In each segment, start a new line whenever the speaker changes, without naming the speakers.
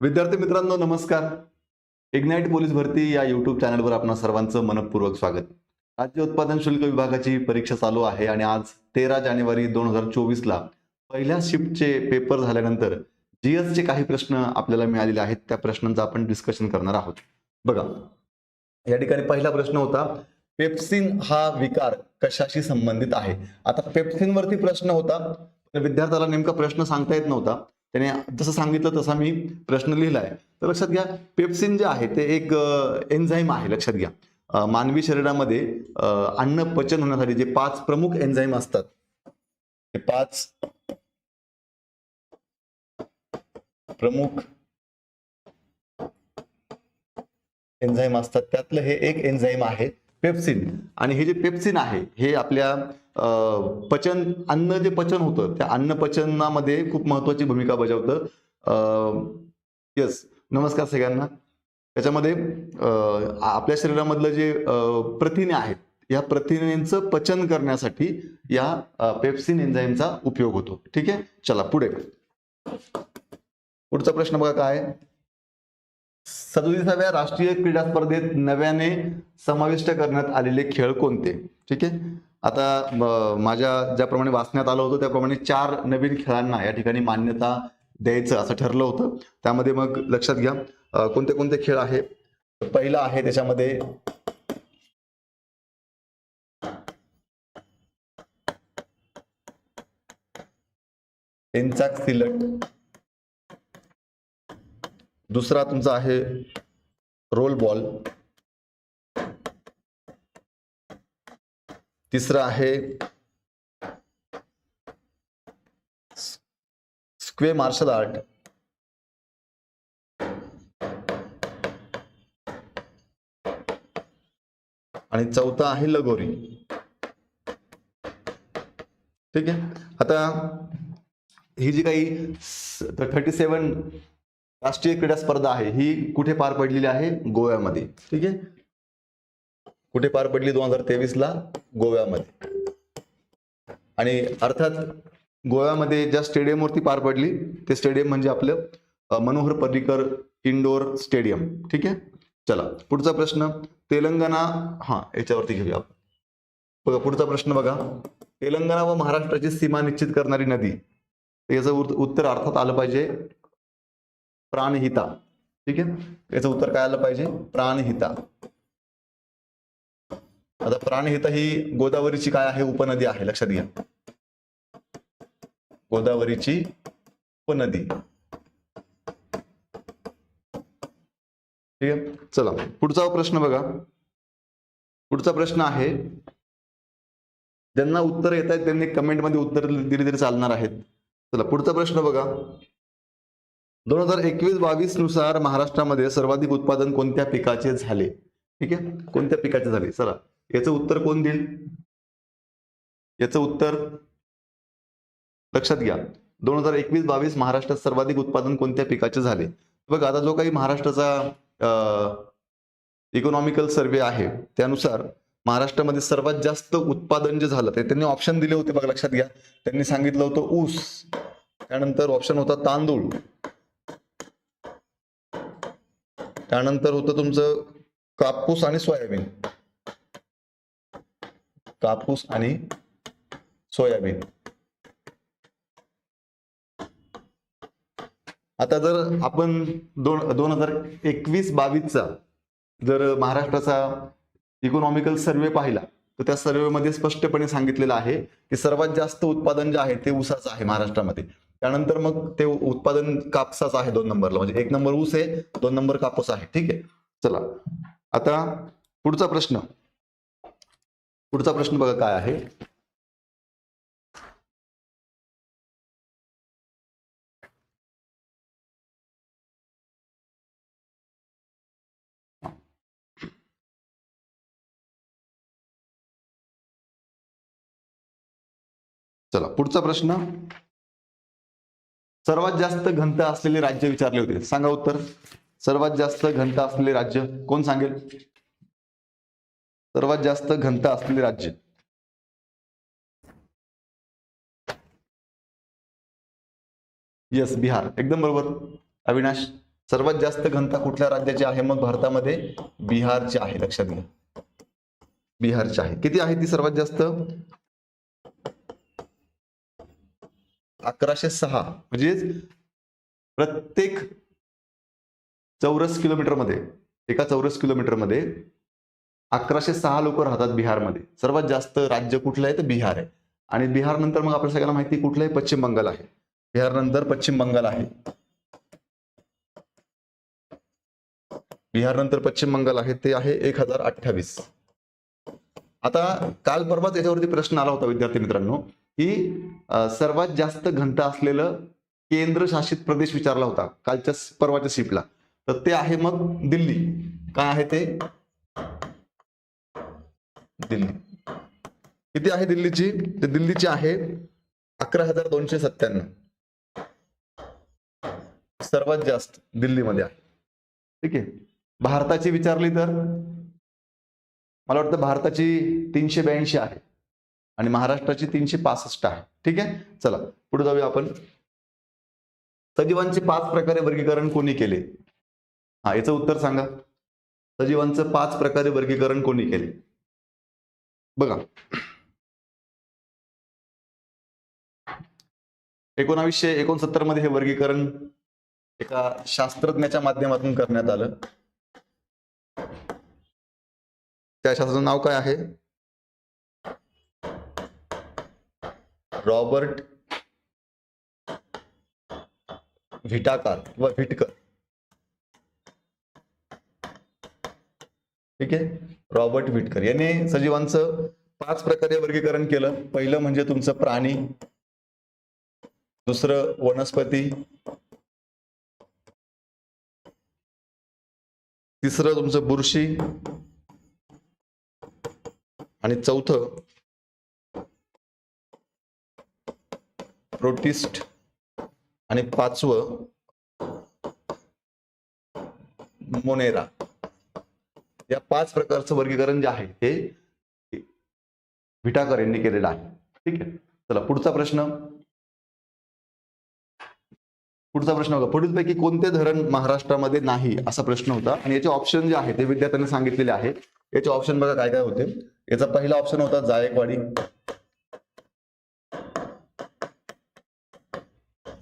विद्यार्थी मित्रांनो नमस्कार. इग्नाइट पोलीस भरती या युट्यूब चॅनलवर आपण सर्वांचं मनपूर्वक स्वागत. राज्य उत्पादन शुल्क विभागाची परीक्षा चालू आहे आणि आज तेरा जानेवारी दोन हजार चोवीसला पहिल्या शिफ्टचे पेपर झाल्यानंतर जीएसचे काही प्रश्न आपल्याला मिळालेले आहेत त्या प्रश्नांचं आपण डिस्कशन करणार आहोत. बघा या ठिकाणी पहिला प्रश्न होता पेप्सिन हा विकार कशाशी संबंधित आहे? आता पेप्सिनवरती प्रश्न होता तर विद्यार्थ्याला नेमका प्रश्न सांगता येत नव्हता. त्याने जसं सांगितलं तसा मी प्रश्न लिहिलाय. तर लक्षात घ्या पेप्सिन जे आहे ते एक एन्झाईम आहे लक्षात घ्या. मानवी शरीरामध्ये अन्न पचन होण्यासाठी जे पाच प्रमुख एन्झाईम असतात ते पाच प्रमुख एन्झाईम असतात. त्यातलं हे एक एन्झाईम आहे पेप्सिन. आणि हे जे पेप्सिन आहे हे आपल्या पचन अन्न जे पचन होतं त्या अन्न पचनामध्ये खूप महत्वाची भूमिका बजावतं. यस नमस्कार सगळ्यांना. त्याच्यामध्ये आपल्या शरीरामधलं जे प्रथिने आहेत या प्रथिनेचं पचन करण्यासाठी या पेप्सिन एन्झाईमचा उपयोग होतो. ठीक आहे? चला पुढे. पुढचा प्रश्न बघा काय सदोतीसाव्या राष्ट्रीय क्रीडा स्पर्धेत नव्याने समाविष्ट करण्यात आलेले खेळ कोणते? ठीक आहे? आता माझ्या ज्याप्रमाणे वाचण्यात आलं होतं त्याप्रमाणे चार नवीन खेळांना या ठिकाणी मान्यता द्यायचं असं ठरलं होतं. त्यामध्ये मग लक्षात घ्या कोणते कोणते खेळ आहे? पहिला आहे त्याच्यामध्ये इंचाक सिलट. दुसरा तुमचा आहे रोल बॉल. तिसरा आहे स्क्वे मार्शल आर्ट. आणि चौथा आहे लगोरी. ठीक आहे? आता ही जी काही थर्टी सेवन राष्ट्रीय क्रीडा स्पर्धा आहे. ही कुठे पार पडलेली आहे? गोव्यामध्ये. ठीक आहे? कुठे पार पडली दोन हजार तेवीस ला गोव्यामध्ये. आणि अर्थात गोव्यामध्ये ज्या स्टेडियमवरती पार पडली ते स्टेडियम म्हणजे आपलं मनोहर पर्रिकर इंडोर स्टेडियम ठीक आहे? चला पुढचा प्रश्न. तेलंगणा हा याच्यावरती घेऊया आपण. बघा पुढचा प्रश्न बघा. तेलंगणा व महाराष्ट्राची सीमा निश्चित करणारी नदी. याचं उत्तर अर्थात आलं पाहिजे प्राणहिता. ठीक आहे? याचं उत्तर काय आलं पाहिजे? प्राणहिता. आता प्राणहिता ही गोदावरीची काय आहे? उपनदी आहे. लक्षात घ्या. गोदावरीची उपनदी. ठीक आहे? चला. पुढचा प्रश्न बघा. पुढचा प्रश्न आहे ज्यांना उत्तर येत आहेत त्यांनी कमेंटमध्ये उत्तर दिली तरी चालणार आहेत. चला पुढचा प्रश्न बघा. दोन हजार एकवीस बावीसनुसार महाराष्ट्रामध्ये सर्वाधिक उत्पादन कोणत्या पिकाचे झाले? ठीक आहे? कोणत्या पिकाचे झाले? चला याचं उत्तर कोण देईल? याचं उत्तर लक्षात घ्या. दोन हजार एकवीस बावीस महाराष्ट्रात सर्वाधिक उत्पादन कोणत्या पिकाचे झाले? बघा आता जो काही महाराष्ट्राचा इकॉनॉमिकल सर्वे आहे त्यानुसार महाराष्ट्रामध्ये सर्वात जास्त उत्पादन जे झालं ते त्यांनी ऑप्शन दिले होते बघा लक्षात घ्या. त्यांनी सांगितलं होतं ऊस त्यानंतर ऑप्शन होता तांदूळ. त्यानंतर होतं तुमचं कापूस आणि सोयाबीन. कापूस आणि सोयाबीन. आता जर आपण दोन दोन हजार एकवीस बावीसचा जर महाराष्ट्राचा इकॉनॉमिकल सर्वे पाहिला तर त्या सर्वेमध्ये स्पष्टपणे सांगितलेलं आहे की सर्वात जास्त उत्पादन जे आहे ते ऊसाचं आहे महाराष्ट्रामध्ये. त्यानंतर मग ते उत्पादन कापसाचं आहे दोन नंबरला. म्हणजे एक नंबर ऊस आहे दोन नंबर कापूस आहे. ठीक आहे? चला. आता पुढचा प्रश्न. पुढचा प्रश्न बघा काय आहे. चला. पुढचा प्रश्न. सर्वात जास्त घनता असलेले राज्य विचारले होते. सांगा उत्तर. सर्वात जास्त घनता असलेले राज्य कोण सांगेल? सर्वात जास्त घनता असलेले राज्य. येस बिहार. एकदम बरोबर. अविनाश सर्वात जास्त घनता कुठल्या राज्याची आहे? मग भारतामध्ये बिहारची आहे. लक्षात घ्या. बिहारची आहे. किती आहे ती सर्वात जास्त? अकराशे सहा. म्हणजेच प्रत्येक चौरस किलोमीटरमध्ये एका चौरस किलोमीटरमध्ये अकराशे सहा लोक राहतात बिहारमध्ये. सर्वात जास्त राज्य कुठलं आहे? तर बिहार आहे. आणि बिहार नंतर मग आपल्या सगळ्यांना माहिती कुठलं आहे? पश्चिम बंगाल आहे. बिहार नंतर पश्चिम बंगाल आहे. बिहार नंतर पश्चिम बंगाल आहे ते आहे एक हजार अठ्ठावीस. आता काल परवाच याच्यावरती प्रश्न आला होता विद्यार्थी मित्रांनो. ही सर्वात जास्त घनता असलेलं केंद्रशासित प्रदेश विचारला होता कालच्या परवाच्या शिपला तर ते आहे मग दिल्ली. काय आहे ते? दिल्ली. किती आहे दिल्लीची? तर दिल्लीची आहे अकरा हजार दोनशे सत्त्याण्णव. सर्वात जास्त दिल्लीमध्ये आहे. ठीक आहे? भारताची विचारली तर? मला वाटतं भारताची तीनशे ब्याऐंशी आहे. आणि महाराष्ट्राची तीनशे पासष्ट आहे. ठीक आहे? चला पुढे जाऊया आपण. सजीवांचे पाच प्रकारे वर्गीकरण कोणी केले? हा याचं उत्तर सांगा. सजीवांचं पाच प्रकारे वर्गीकरण कोणी केले? बघा. एकोणावीसशे एकोणसत्तरमध्ये हे वर्गीकरण एका शास्त्रज्ञाच्या माध्यमातून करण्यात आलं. त्या शास्त्राचं नाव काय आहे? रॉबर्ट व्हिटाकार किंवा व्हिटकर ठीक आहे? रॉबर्ट व्हिटकर यांनी सजीवांचं पाच प्रकारे वर्गीकरण केलं. पहिलं म्हणजे तुमचं प्राणी. दुसरं वनस्पती. तिसरं तुमचं बुरशी. आणि चौथं प्रोटिस्ट आणि पाचवं मोनेरा. या पाच प्रकारचं वर्गीकरण जे आहे ते विटाकर यांनी केलेलं आहे. ठीक आहे? चला पुढचा प्रश्न. पुढचा प्रश्न बघा. पुढीलपैकी कोणते धरण महाराष्ट्रामध्ये नाही असा प्रश्न होता. आणि याचे ऑप्शन जे आहे ते विद्यार्थ्यांनी सांगितलेले आहे. याचे ऑप्शन बघा काय काय होते. याचा पहिला ऑप्शन होता जायकवाडी.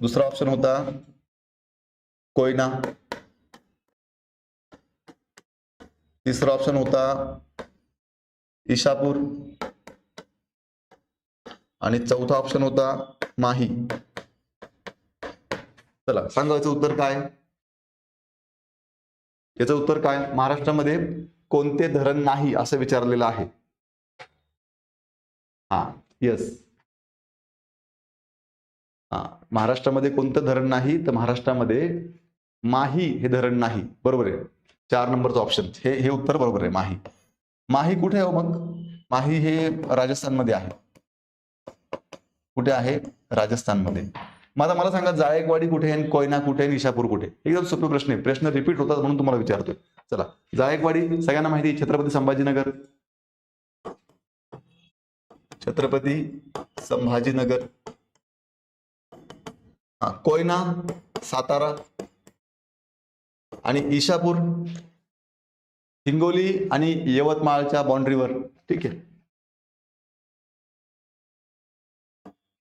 दुसरा ऑप्शन होता कोयना. तिसरा ऑप्शन होता इशापूर. आणि चौथा ऑप्शन होता माही. चला सांगा याचं उत्तर काय? याचं उत्तर काय? महाराष्ट्रामध्ये कोणते धरण नाही असं विचारलेलं आहे? हा यस महाराष्ट्रामध्ये कोणतं धरण नाही तर महाराष्ट्रामध्ये माही हे धरण नाही. बरोबर आहे. चार नंबरचं ऑप्शन हे हे उत्तर बरोबर आहे माही. माही कुठे आहे हो मग? माही हे राजस्थानमध्ये आहे. कुठे आहे? राजस्थानमध्ये. मग आता मला सांगा जायकवाडी कुठे आहे कोयना कुठे आहे आणि कुठे एकदम सोपे प्रश्न आहे. प्रश्न रिपीट होतात म्हणून तुम्हाला विचारतोय. चला जायकवाडी सगळ्यांना माहिती आहे, छत्रपती संभाजीनगर. छत्रपती संभाजीनगर. हा कोयना सातारा आणि ईशापूर हिंगोली आणि यवतमाळच्या बाउंड्रीवर ठीक आहे.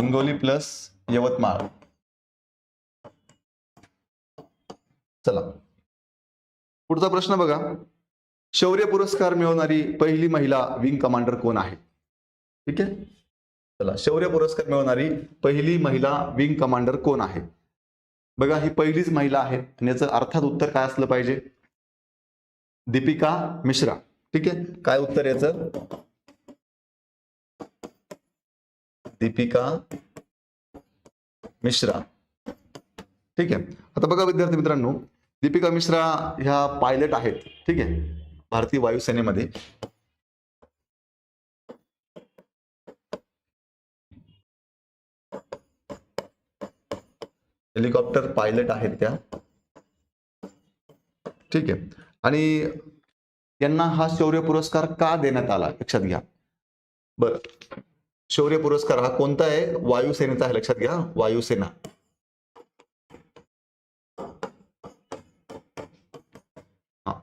हिंगोली प्लस यवतमाळ. चला. पुढचा प्रश्न बघा. शौर्य पुरस्कार मिळवणारी पहिली महिला विंग कमांडर कोण आहे? ठीक आहे? चला शौर्य पुरस्कार मिळवणारी पहिली महिला विंग कमांडर कोण आहे? बघा ही पहिलीच महिला आहे आणि याचं अर्थात उत्तर काय असलं पाहिजे? दीपिका मिश्रा. ठीक आहे? काय उत्तर याचं? दीपिका मिश्रा. ठीक आहे. आता बघा विद्यार्थी मित्रांनो दीपिका मिश्रा ह्या पायलट आहेत. ठीक आहे? भारतीय वायुसेनेमध्ये. हेलिकॉप्टर पायलट आहेत त्या. ठीक आहे. आणि यांना हा शौर्य पुरस्कार का देण्यात आला? लक्षात घ्या. बर. शौर्य पुरस्कार हा कोणता आहे? वायुसेनेचा आहे लक्षात घ्या. वायुसेना.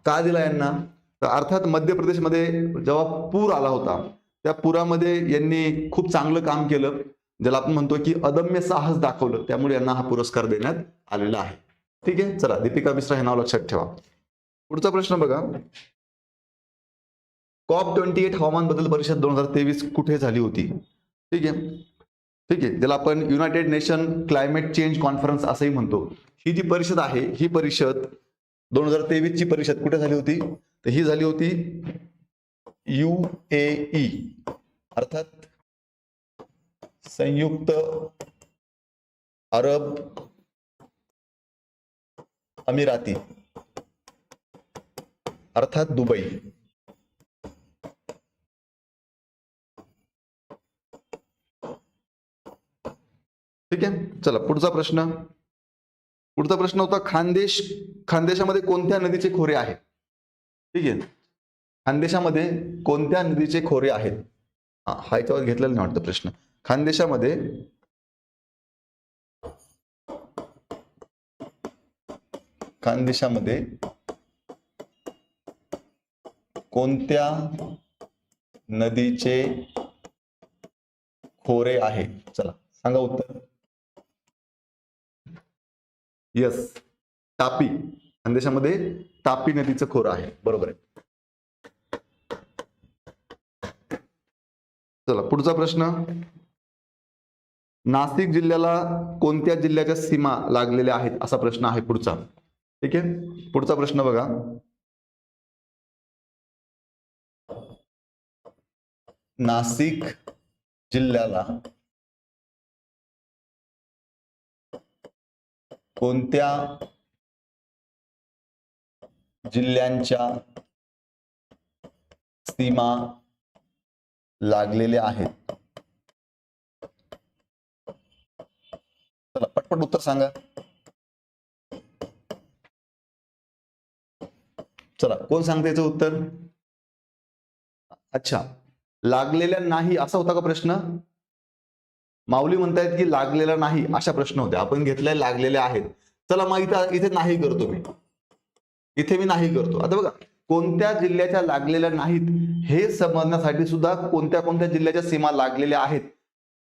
का दिला यांना? तर अर्थात मध्य प्रदेशमध्ये जेव्हा पूर आला होता त्या पुरामध्ये यांनी खूप चांगलं काम केलं. ज्याला आपण म्हणतो की अदम्य साहस दाखवलं त्यामुळे यांना हा पुरस्कार देण्यात आलेला आहे. ठीक आहे? चला दीपिका मिश्रा हे नाव लक्षात ठेवा. पुढचा प्रश्न बघा. कॉप ट्वेंटी एट हवामान बदल परिषद दोन हजार तेवीस कुठे झाली होती? ठीक आहे? ठीक आहे. ज्याला आपण United Nation climate change conference असंही म्हणतो. ही जी परिषद आहे ही परिषद दोन हजार तेवीस ची परिषद कुठे झाली होती? तर ही झाली होती यू ए अर्थात संयुक्त अरब अमिराती अर्थात दुबई. ठीक आहे चला पुढचा प्रश्न. पुढचा प्रश्न होता खानदेश खानदेशामध्ये कोणत्या नदीचे खोरे आहेत? ठीक आहे. खानदेशामध्ये कोणत्या नदीचे खोरे आहेत? हा याच्यावर घेतलेला नाही वाटतं प्रश्न. खानदेशामध्ये खानदेशामध्ये कोणत्या नदीचे खोरे आहे चला सांगा उत्तर. यस तापी. खानदेशामध्ये तापी नदीचं खोरं आहे. बरोबर आहे. चला पुढचा प्रश्न. नाशिक जिल्ह्याला कोणत्या जिल्ह्याच्या सीमा लागलेल्या आहेत असा प्रश्न आहे पुढचा. ठीक आहे? पुढचा प्रश्न बघा. नाशिक जिल्ह्याला कोणत्या जिल्ह्यांच्या सीमा लागलेल्या आहेत? चला पटपट उत्तर सांगा. चला कोण सांगते याचं उत्तर? अच्छा लागलेल्या नाही असा होता का प्रश्न? माऊली म्हणतायत की लागलेला नाही अशा प्रश्न होते आपण घेतल्या लागलेल्या आहेत. चला मग इथं इथे नाही करतो मी. इथे मी नाही करतो. आता बघा कोणत्या जिल्ह्याच्या लागलेल्या नाहीत हे समजण्यासाठी सुद्धा कोणत्या कोणत्या जिल्ह्याच्या सीमा लागलेल्या आहेत?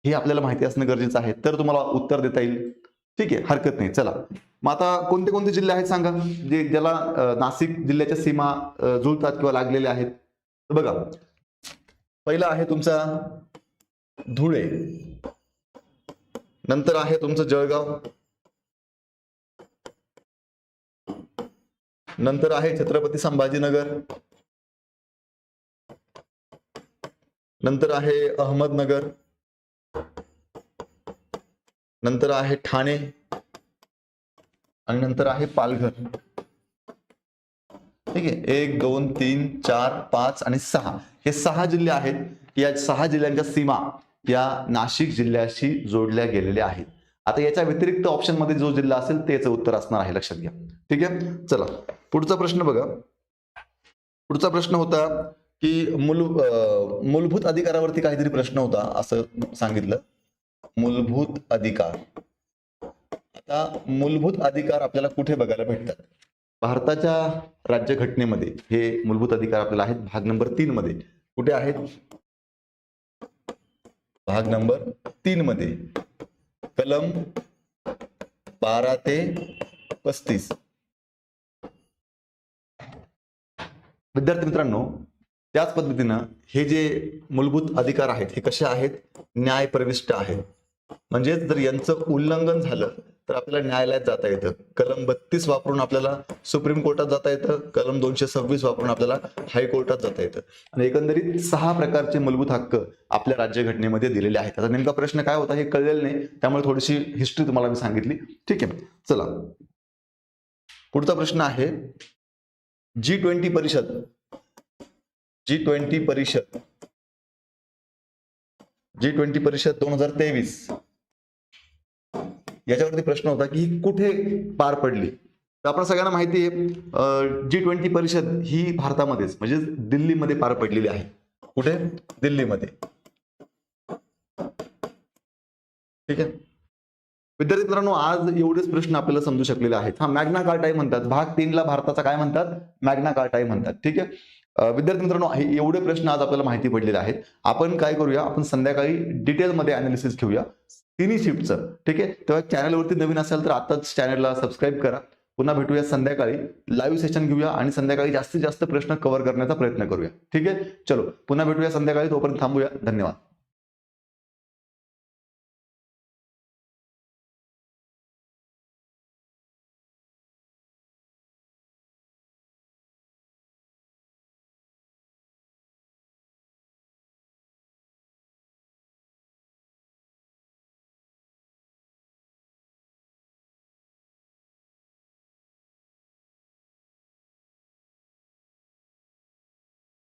हे आपल्याला माहिती असणं गरजेचं आहे. तर तुम्हाला उत्तर देता येईल. ठीक आहे हरकत नाही. चला. मग आता कोणते कोणते जिल्हे आहेत सांगा? जे ज्याला नाशिक जिल्ह्याच्या सीमा जुळतात किंवा लागलेल्या आहेत. तर बघा. पहिला आहे तुमचा धुळे. नंतर आहे तुमचं जळगाव. नंतर आहे छत्रपती संभाजीनगर. नंतर आहे अहमदनगर. नंतर आहे ठाणे आणि नंतर आहे पालघर. ठीक आहे? एक दोन तीन चार पाच आणि सहा. हे सहा जिल्हे आहेत. या सहा जिल्ह्यांच्या सीमा या नाशिक जिल्ह्याशी जोडल्या गेलेल्या आहेत. आता याच्या व्यतिरिक्त ऑप्शनमध्ये जो जिल्हा असेल त्याचं उत्तर असणार आहे. लक्षात घ्या. ठीक आहे? चला. पुढचा प्रश्न बघा. पुढचा प्रश्न होता की मूल मूलभूत अधिकारावरती काहीतरी प्रश्न होता असं सांगितलं. मूलभूत अधिकार. आता मूलभूत अधिकार आपल्याला कुठे बघायला भेटतात? भारताच्या राज्यघटनेमध्ये हे मूलभूत अधिकार आपल्याला आहेत. भाग नंबर तीन मध्ये. कुठे आहेत? भाग नंबर तीन मध्ये. कलम बारा ते पस्तीस. विद्यार्थी मित्रांनो त्याच पद्धतीनं हे जे मूलभूत अधिकार आहेत हे कसे आहेत? न्याय प्रविष्ट आहेत. म्हणजेच जर यांचं उल्लंघन झालं तर आपल्याला न्यायालयात जाता येतं. कलम बत्तीस वापरून आपल्याला सुप्रीम कोर्टात जाता येतं. कलम दोनशे सव्वीस वापरून आपल्याला हायकोर्टात जाता येतं. आणि एकंदरीत सहा प्रकारचे मूलभूत हक्क आपल्या राज्यघटनेमध्ये दिलेले आहेत. आता नेमका प्रश्न काय होता हे कळलेलं नाही. त्यामुळे थोडीशी हिस्ट्री तुम्हाला मी सांगितली. ठीक आहे. चला. पुढचा प्रश्न आहे. जी ट्वेंटी परिषद. जी ट्वेंटी परिषद. जी ट्वेंटी परिषद दोन हजार तेवीस. याच्यावरती प्रश्न होता की कुठे पार पडली? तर आपण सगळ्यांना माहिती आहे जी ट्वेंटी परिषद ही भारतामध्येच म्हणजे दिल्लीमध्ये पार पडलेली आहे. कुठे? दिल्लीमध्ये. ठीक आहे? विद्यार्थी मित्रांनो आज एवढेच प्रश्न आपल्याला समजू शकलेले आहेत. हा मॅग्ना कार्टाई म्हणतात. भाग तीनला भारताचा काय म्हणतात? मॅग्ना कार्टाई म्हणतात. ठीक आहे? विद्यार्थी मित्रांनो हे एवढे प्रश्न आज आपल्याला माहिती पडलेले आहेत. आपण काय करूया? आपण संध्याकाळी डिटेलमध्ये अनालिसिस घेऊया. तिन्ही शिफ्टचं ठीक आहे? तेव्हा चॅनलवरती नवीन असेल तर आताच चॅनलला सबस्क्राईब करा. पुन्हा भेटूया संध्याकाळी. लाईव्ह सेशन घेऊया आणि संध्याकाळी जास्तीत जास्त प्रश्न कव्हर करण्याचा प्रयत्न करूया. ठीक आहे? चलो पुन्हा भेटूया संध्याकाळी. तोपर्यंत थांबूया. धन्यवाद.